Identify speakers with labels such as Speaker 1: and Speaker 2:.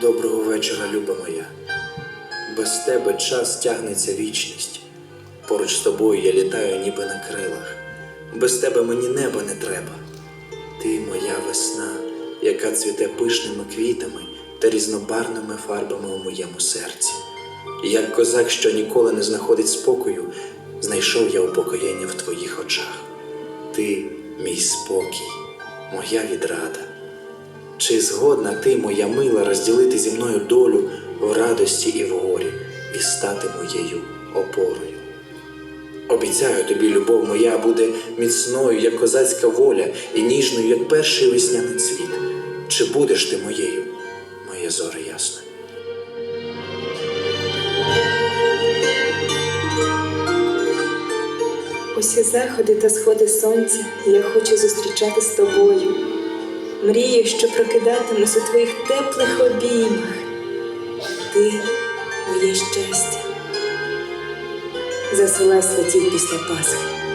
Speaker 1: Доброго вечора, люба моя. Без тебе час тягнеться вічність. Поруч з тобою я літаю ніби на крилах. Без тебе мені неба не треба. Ти моя весна, яка цвіте пишними квітами та різнобарвними фарбами у моєму серці. Як козак, що ніколи не знаходить спокою, знайшов я упокоєння в твоїх очах. Ти мій спокій, моя відрада. Чи згодна ти, моя мила, розділити зі мною долю в радості і в горі і стати моєю опорою? Обіцяю тобі, любов моя буде міцною, як козацька воля, і ніжною, як перший весняний цвіт. Чи будеш ти моєю, моє зоре ясне?
Speaker 2: Усі заходи та сходи сонця я хочу зустрічати з тобою. Мрію, що прокидатимусь у твоїх теплих обіймах. Ти моє щастя. Засила святів після Пасхи.